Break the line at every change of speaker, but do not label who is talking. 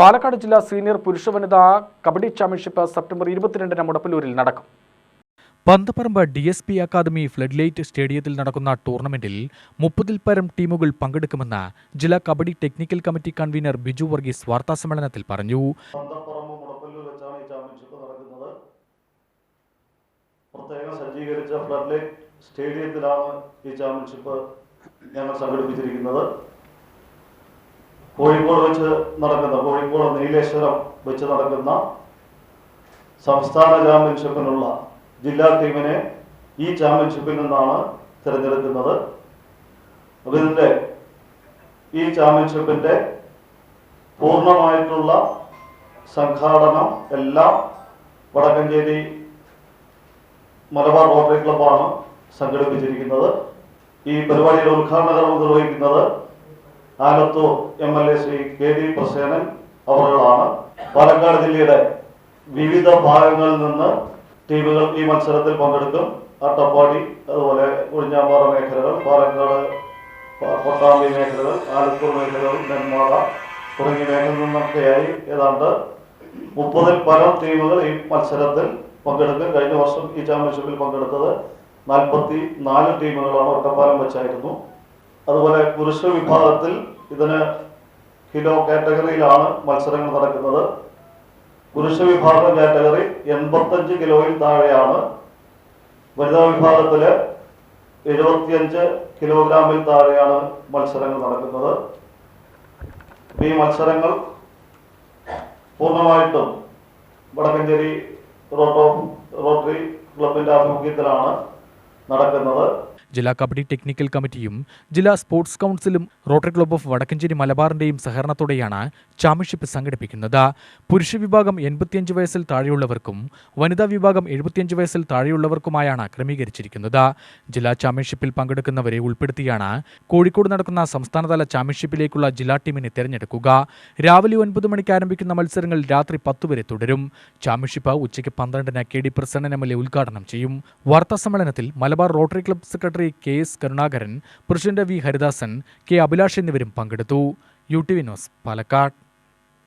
പാലക്കാട് ജില്ലാ സീനിയർ പുരുഷ വനിതാ കബഡി ചാമ്പ്യൻഷിപ്പ് സെപ്റ്റംബർ ഇരുപത്തിരണ്ടിന് മുടപ്പല്ലൂരിൽ നടക്കും.
Panthapparambu D S P academy floodlight സ്റ്റേഡിയത്തിൽ നടക്കുന്ന ടൂർണമെന്റിൽ മുപ്പതിൽ പരം ടീമുകൾ പങ്കെടുക്കുമെന്ന് ജില്ലാ kabaddi technical committee convener Biju Varghese വാർത്താസമ്മേളനത്തിൽ പറഞ്ഞു.
പന്തപ്പറമ്പ് മുടപ്പല്ലൂർ വെച്ചാണ് ഈ ചാമ്പ്യൻഷിപ്പ് നടക്കുന്നത്. പ്രത്യേകം സജ്ജീകരിച്ച ഫ്ലഡ് ലൈറ്റ് സ്റ്റേഡിയത്തിലാണ് ഈ ചാമ്പ്യൻഷിപ്പ് ഞങ്ങൾ സംഘടിപ്പിച്ചിരിക്കുന്നത്. കോഴിക്കോട് വെച്ച് നടക്കുന്ന കോഴിക്കോട് നീലേശ്വരം വെച്ച് നടക്കുന്ന സംസ്ഥാന ചാമ്പ്യൻഷിപ്പിനുള്ള ജില്ലാ ടീമിനെ ഈ ചാമ്പ്യൻഷിപ്പിൽ നിന്നാണ് തിരഞ്ഞെടുക്കുന്നത്. അപ്പം ഇതിന്റെ ഈ ചാമ്പ്യൻഷിപ്പിന്റെ പൂർണമായിട്ടുള്ള സംഘാടനം എല്ലാം വടക്കഞ്ചേരി മലബാർ റോട്ടറി ക്ലബ്ബാണ് സംഘടിപ്പിച്ചിരിക്കുന്നത്. ഈ പരിപാടിയുടെ ഉദ്ഘാടനം നിർവഹിക്കുന്നത് Alathur M L A Shri K D Prasenan അവരുടെ പാലക്കാട് ജില്ലയുടെ വിവിധ ഭാഗങ്ങളിൽ നിന്ന് ടീമുകൾ ഈ മത്സരത്തിൽ പങ്കെടുക്കും. അട്ടപ്പാടി അതുപോലെ ഒഴിഞ്ഞാമ്പാറ മേഖലകൾ പാലക്കാട് പ- പട്ടാമ്പി മേഖലകൾ ആലത്തൂർ മേഖലകൾ നെന്മാറ തുടങ്ങിയ മേഖലയിൽ നിന്നൊക്കെയായി ഏതാണ്ട് മുപ്പതിൽ പരം ടീമുകൾ ഈ മത്സരത്തിൽ പങ്കെടുക്കും. കഴിഞ്ഞ വർഷം ഈ ചാമ്പ്യൻഷിപ്പിൽ പങ്കെടുത്തത് നാൽപ്പത്തി നാല് ടീമുകളാണ് ഒറ്റപ്പാലം വെച്ചായിരുന്നു. അതുപോലെ പുരുഷ വിഭാഗത്തിൽ ഇതിന് കിലോ കാറ്റഗറിയിലാണ് മത്സരങ്ങൾ നടക്കുന്നത്. പുരുഷ വിഭാഗം കാറ്റഗറി എൺപത്തഞ്ച് കിലോയിൽ താഴെയാണ്. വനിതാ വിഭാഗത്തിൽ എഴുപത്തിയഞ്ച് കിലോഗ്രാമിൽ താഴെയാണ് മത്സരങ്ങൾ നടക്കുന്നത്. ഈ മത്സരങ്ങൾ പൂർണമായിട്ടും വടക്കഞ്ചേരി റോട്ടോ റോട്ടറി ക്ലബിന്റെ ആഭിമുഖ്യത്തിലാണ്. നടക്കുന്നത്.
ജില്ലാ കബഡി ടെക്നിക്കൽ കമ്മിറ്റിയും ജില്ലാ സ്പോർട്സ് കൗൺസിലും റോട്ടറി ക്ലബ് ഓഫ് വടക്കഞ്ചേരി മലബാറിന്റെയും സഹകരണത്തോടെയാണ് ചാമ്പ്യൻഷിപ്പ് സംഘടിപ്പിക്കുന്നത്. പുരുഷ വിഭാഗം എൺപത്തിയഞ്ച് വയസ്സിൽ താഴെയുള്ളവർക്കും വനിതാ വിഭാഗം എഴുപത്തിയഞ്ച് വയസ്സിൽ താഴെയുള്ളവർക്കുമായാണ് ക്രമീകരിച്ചിരിക്കുന്നത്. ജില്ലാ ചാമ്പ്യൻഷിപ്പിൽ പങ്കെടുക്കുന്നവരെ ഉൾപ്പെടുത്തിയാണ് കോഴിക്കോട് നടക്കുന്ന സംസ്ഥാനതല ചാമ്പ്യൻഷിപ്പിലേക്കുള്ള ജില്ലാ ടീമിനെ തെരഞ്ഞെടുക്കുക. രാവിലെ ഒൻപത് മണിക്ക് ആരംഭിക്കുന്ന മത്സരങ്ങൾ രാത്രി പത്ത് വരെ തുടരും. ചാമ്പ്യൻഷിപ്പ് ഉച്ചയ്ക്ക് പന്ത്രണ്ടിന് K D Prasannan M L A ഉദ്ഘാടനം ചെയ്യും. വാർത്താ സമ്മേളനത്തിൽ Malabar rotary club secretary K S Karunakaran president V Haridasan K Abhilash എന്നിവരും പങ്കെടുത്തു. U T V news Palakkad.